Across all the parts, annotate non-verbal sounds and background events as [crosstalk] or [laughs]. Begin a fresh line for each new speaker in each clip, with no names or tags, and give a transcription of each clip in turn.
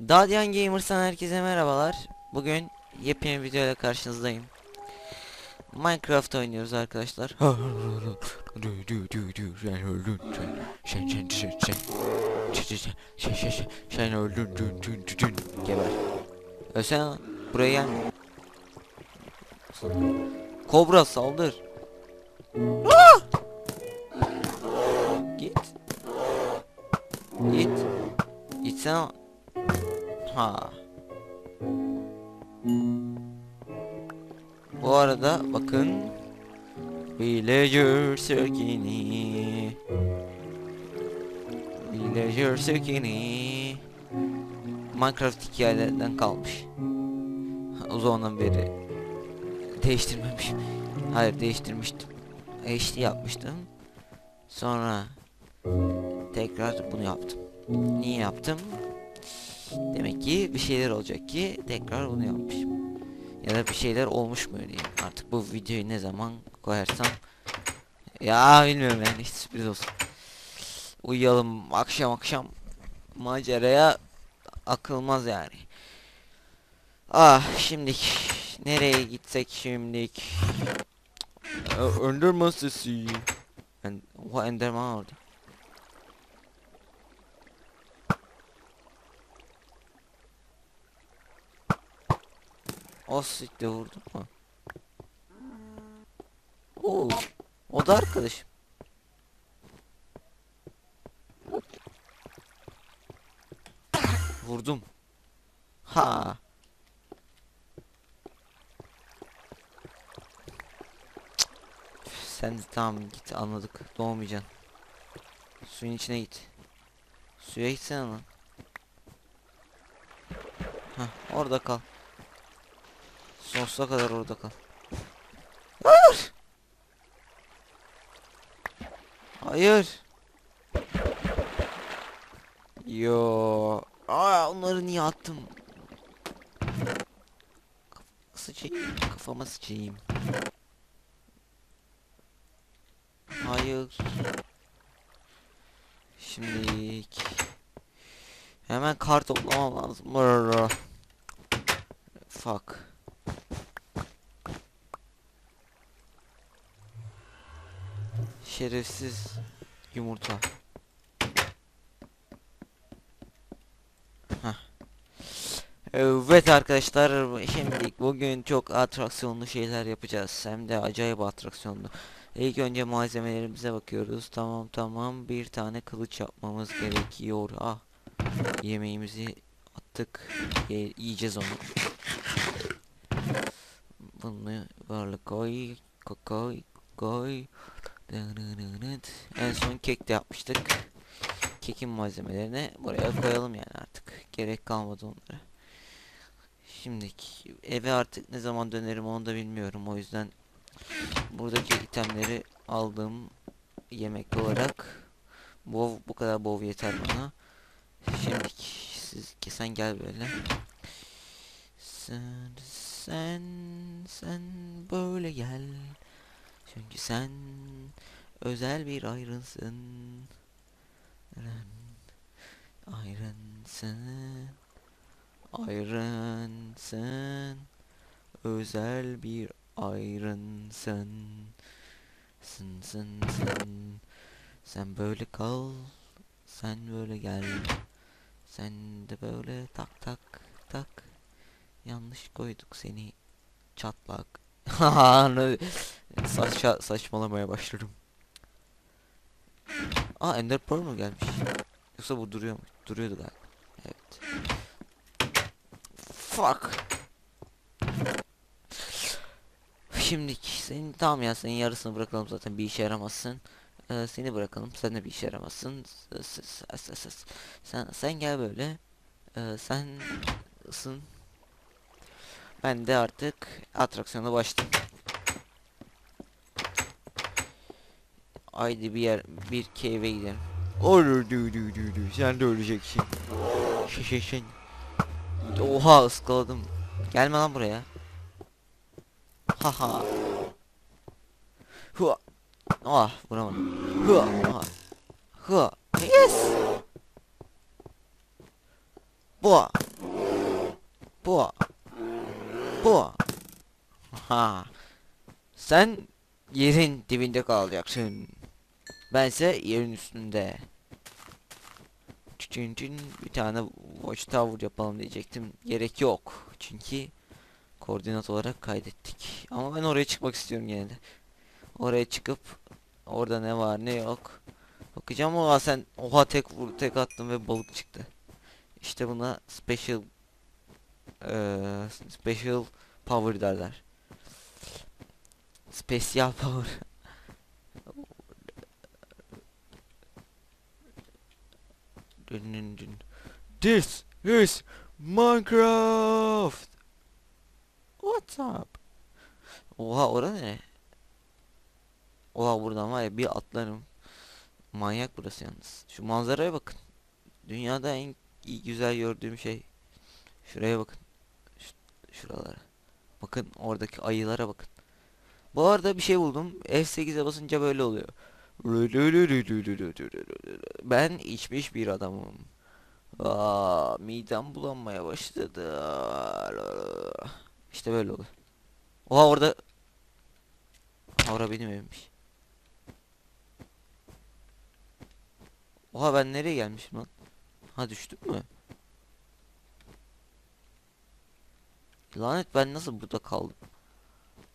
Dadian Gamers'tan herkese merhabalar. Bugün yepyeni bir videoyla karşınızdayım. Minecraft oynuyoruz arkadaşlar. Geber. Ölsene lan. Buraya gelme. Kobra saldır. Ah! Git. Git. Gitsene. Ha. Bu arada bakın. Villager Sirkini Villager Sirkini Minecraft hikayelerden kalmış. O zamandan beri Değiştirmemişim Hayır değiştirmiştim. HD yapmıştım. Sonra Tekrar bunu yaptım. Niye yaptım? Demek ki bir şeyler olacak ki tekrar bunu yapmışım. Ya da bir şeyler olmuş mu diyeyim. Artık bu videoyu ne zaman koyarsam. Ya bilmiyorum yani hiç sürpriz olsun. Uyuyalım akşam akşam maceraya akılmaz yani. Ah şimdik nereye gitsek şimdik. Enderman sesi. En o Enderman orada. O siktir vurdum mu? Oo, o da arkadaşım. Vurdum. Ha. Sen de tamam git anladık. Doğmayacaksın. Suyun içine git. Suya gitsene lan. Hah orada kal. Sonsuza kadar orada kal. Hayır. Hayır. Yo. Aa onları niye attım? Sıçayım. Kafama sıçayım. Hayır. Şimdilik. Hemen kar toplamam lazım. Fuck. Şerefsiz yumurta. Heh. Evet arkadaşlar şimdi bugün çok atraksiyonlu şeyler yapacağız. Hem de acayip atraksiyonlu. İlk önce malzemelerimize bakıyoruz. Tamam tamam bir tane kılıç yapmamız gerekiyor. Ah yemeğimizi attık. Ye yiyeceğiz onu. Bunu böyle koy koy koy. En son kek de yapmıştık. Kekin malzemelerini buraya koyalım yani artık. Gerek kalmadı onlara. Şimdi eve artık ne zaman dönerim onu da bilmiyorum. O yüzden buradaki itemleri aldım yemek olarak. Bov bu kadar bov yeter bana. Şimdi siz sen gel böyle. Sen sen sen böyle gel. Çünkü sen özel bir ayrınsın. Ayrınsın. Ayrınsın. Özel bir ayrınsın. Sın sın sın. Sen böyle kal. Sen böyle gel. Sen de böyle tak tak tak. Yanlış koyduk seni. Çatlak. [laughs] Saça saçmalamaya başladım. Aa Ender Pearl mu gelmiş? Yoksa bu duruyor mu? Duruyordu galiba. Evet. Fuck. Şimdi senin tamam ya senin yarısını bırakalım zaten bir işe yaramazsın. Ee, seni bırakalım sen de bir işe yaramazsın. Sen sen gel böyle. Ee, sen ısın. Ben de artık atraksiyona başlayayım. Haydi bir yer bir cave'e gidelim. Olur du du du du sen de öleceksin. Şey. Oha ıskaladım. Gelme lan buraya. Haha. Hua. Ah vuramadım. Hua. Ah. Hua. Yes. Boğa. Bu. Bu. Ha. Sen yerin dibinde kalacaksın. Bense yerin üstünde. Çün çün bir tane watchtower yapalım diyecektim. Gerek yok. Çünkü koordinat olarak kaydettik. Ama ben oraya çıkmak istiyorum yine de. Oraya çıkıp orada ne var ne yok. Bakacağım oha sen oha tek vur tek attım ve balık çıktı. İşte buna special eee special power derler. Special power. Dün. This is Minecraft. What's up? Oha orada ne? Oha buradan var ya bir atlarım. Manyak burası yalnız. Şu manzaraya bakın. Dünyada en güzel gördüğüm şey. Şuraya bakın. Şuralara. Bakın oradaki ayılara bakın. Bu arada bir şey buldum. F8'e basınca böyle oluyor. Ben içmiş bir adamım. Aa, midem bulanmaya başladı. İşte böyle olur. Oha orada. Ha, Ora benim evimmiş. Oha ben nereye gelmişim lan? Ha düştüm mü? Lanet ben nasıl burada kaldım?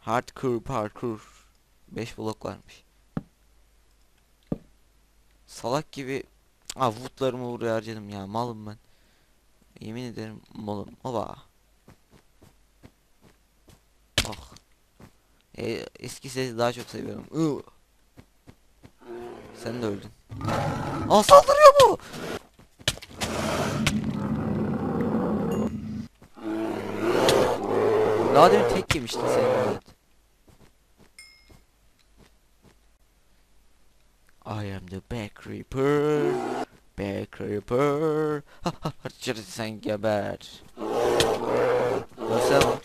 Hardcore parkur. 5 blok varmış. Salak gibi Ah woodlarımı buraya harcadım ya malım ben. Yemin ederim malım. Ova. Ah. E, eski sesi daha çok seviyorum. Iı. Sen de öldün. Aa saldırıyor bu. Daha demin tek yemiştin sen. Evet. Reaper. Back reaper. Ha ha harçları sen geber. Nasıl?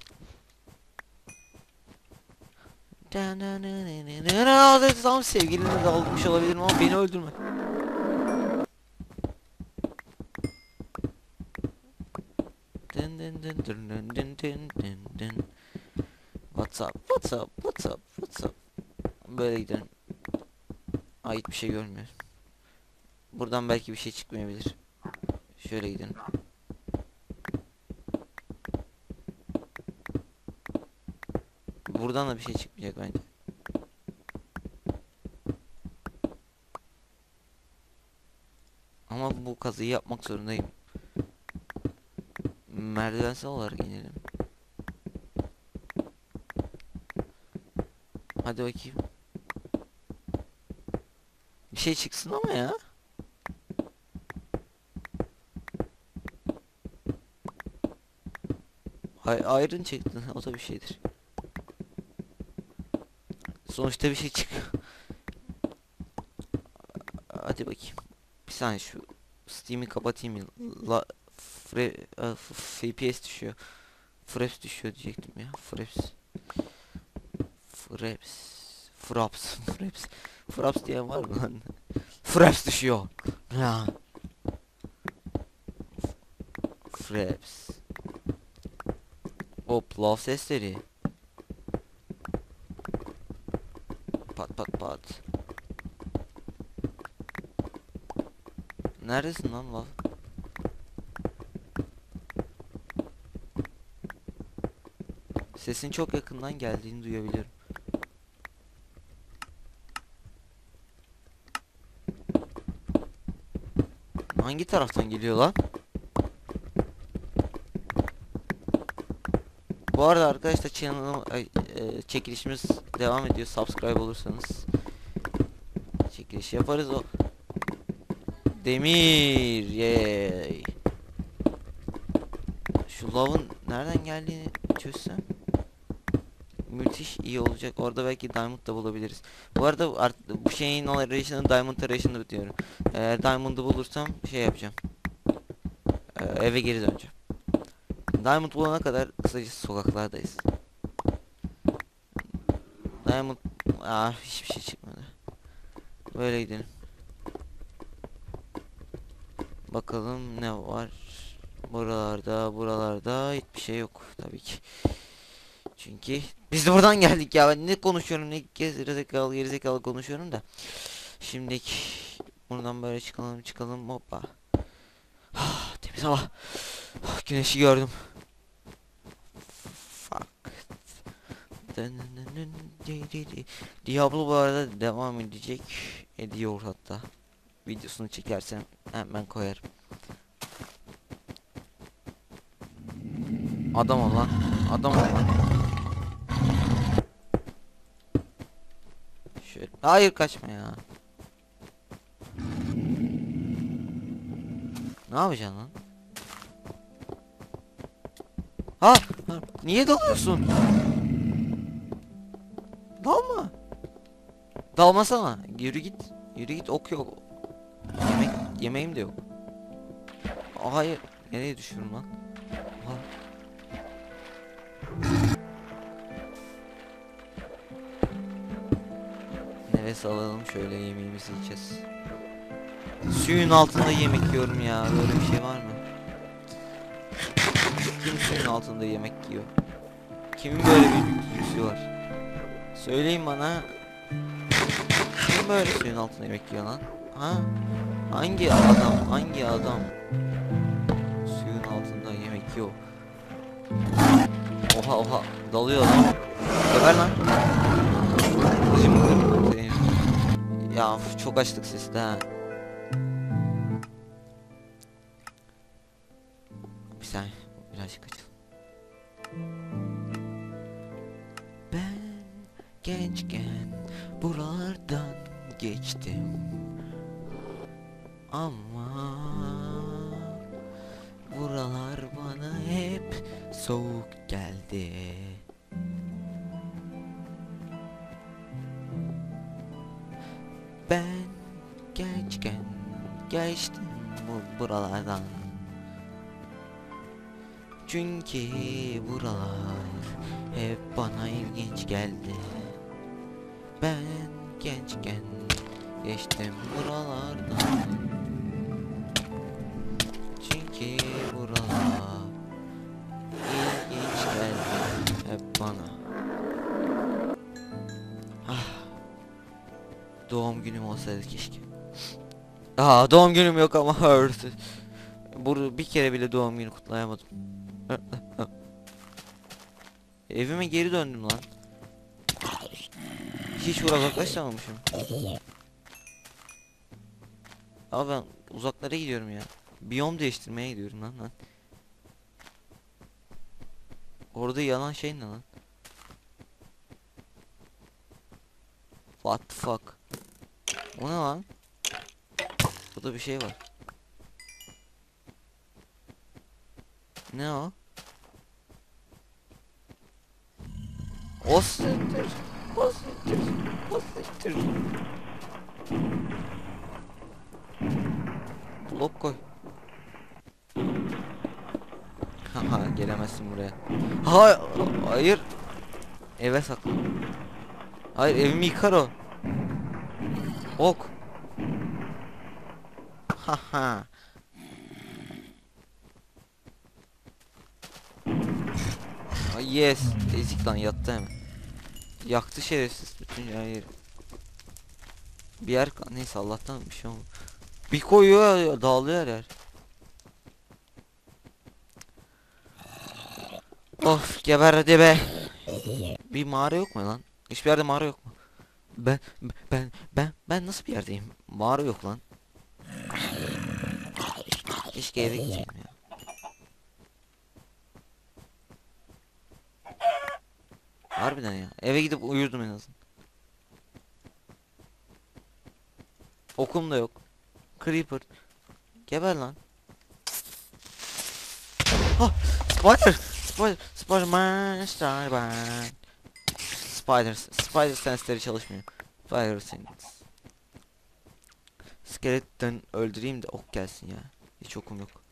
Tamam sevgilini de almış olabilirim ama beni öldürme. Dın dın dın dın dın dın. What's up? What's up? What's up? What's up? Böyle gidelim. Aa hiçbir şey görmüyorum. Buradan belki bir şey çıkmayabilir. Şöyle gidelim. Buradan da bir şey çıkmayacak bence. Ama bu kazıyı yapmak zorundayım. Merdivensel olarak inelim. Hadi bakayım. Bir şey çıksın ama ya. Hay ayrın çıktı. O da bir şeydir. Sonuçta bir şey çıkıyor. Hadi bakayım. Bir saniye şu Steam'i kapatayım. La Fre f- FPS düşüyor. Fraps düşüyor diyecektim ya. Fraps. Fraps. Fraps. [laughs] Fraps. Fraps diyen var mı lan? Fraps düşüyor. Fraps. Hop lav sesleri. Pat pat pat. Neredesin lan lav? Sesin çok yakından geldiğini duyabiliyorum. Hangi taraftan geliyor lan? Bu arada arkadaşlar channel'ım e, çekilişimiz devam ediyor. Subscribe olursanız çekiliş yaparız o. Demir, yay. Şu lavın nereden geldiğini çözsem müthiş iyi olacak. Orada belki diamond da bulabiliriz. Bu arada bu şeyin arayışını diamond arayışını diyorum. Eğer diamond'ı bulursam şey yapacağım. Ee, eve geri döneceğim. Diamond bulana kadar kısacası sokaklardayız. Diamond... Aa hiçbir şey çıkmadı. Böyle gidelim. Bakalım ne var. Buralarda, buralarda hiçbir şey yok tabii ki. Çünkü biz de buradan geldik ya. Ben ne konuşuyorum ne gerizekalı gerizekalı konuşuyorum da. Şimdi buradan böyle çıkalım çıkalım hoppa. Ah, Temiz hava. Ah, Güneşi gördüm. Fuck. Diablo bu arada devam edecek. Ediyor hatta. Videosunu çekersem hemen koyarım. Adam ol. Adam ol lan. Şöyle. Hayır kaçma ya. Ne yapacaksın lan? Ha, niye dalıyorsun? Dalmasana. Yürü git. Yürü git ok yok. Yemek yemeğim de yok. Aa, hayır. Nereye düşüyorum lan? Aha. Nefes alalım şöyle yemeğimizi yiyeceğiz. Suyun altında yemek yiyorum ya. Böyle bir şey var mı? Kim suyun altında yemek yiyor? Kimin böyle bir yüzü var? Söyleyin bana. Böyle suyun altında yemek yiyor lan? Ha? Hangi adam? Hangi adam? Suyun altında yemek yiyor. Oha oha dalıyor lan. Geber lan. Ya çok açlık sesi de. Bir saniye geçtim ama buralar bana hep soğuk geldi. Ben gençken geçtim bu buralardan. Çünkü buralar hep bana ilginç geldi. Ben gençken geçtim buralardan Çünkü buralar ilginç geldi hep bana Ah Doğum günüm olsaydı keşke. Aa doğum günüm yok ama. Burada bir kere bile doğum günü kutlayamadım. [laughs] Evime geri döndüm lan. Hiç uzaklaşamamışım. Abi ben uzaklara gidiyorum ya. Biyom değiştirmeye gidiyorum lan lan. Orada yalan şey ne lan? What the fuck? O ne lan? Burada bir şey var. Ne o? O siktir. O siktir. O siktir. Blok koy. Haha gelemezsin buraya. Hayır, hayır. Eve sakla. Hayır evimi yıkar o. Ok. Haha. Yes. Ezik lan yattı hemen. Yaktı şerefsiz bütün yeri. Bir yer neyse Allah'tan bir şey olmadı. Bir koyuyor dağılıyor yer. Of geber hadi be. Bir mağara yok mu lan? Hiçbir yerde mağara yok mu? Ben ben ben ben nasıl bir yerdeyim? Mağara yok lan. Keşke eve gideyim ya. Harbiden ya. Eve gidip uyurdum en azından. Okum da yok. Creeper. Geber lan. Ah! Spider! Spider! Spiderman! Spiderman! Spider! Spider sensleri çalışmıyor. Spider sense. Skeleton öldüreyim de ok gelsin ya. Hiç okum yok.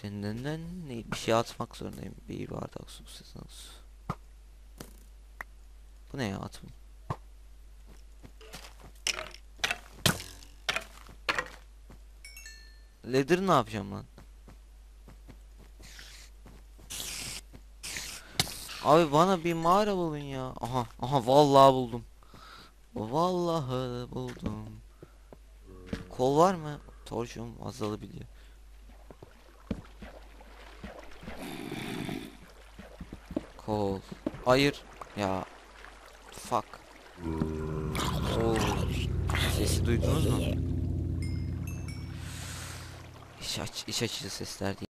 Senden bir şey atmak zorundayım. Bir bardak su sesiniz. Bu ne ya atım? Leather ne yapacağım lan? Abi bana bir mağara bulun ya. Aha, aha vallahi buldum. Vallahi buldum. Kol var mı? Torcum azalabiliyor. Kol. Hayır. Ya. Fuck. Oo. Sesi duydunuz mu? İç, aç, iç açıcı sesler değil.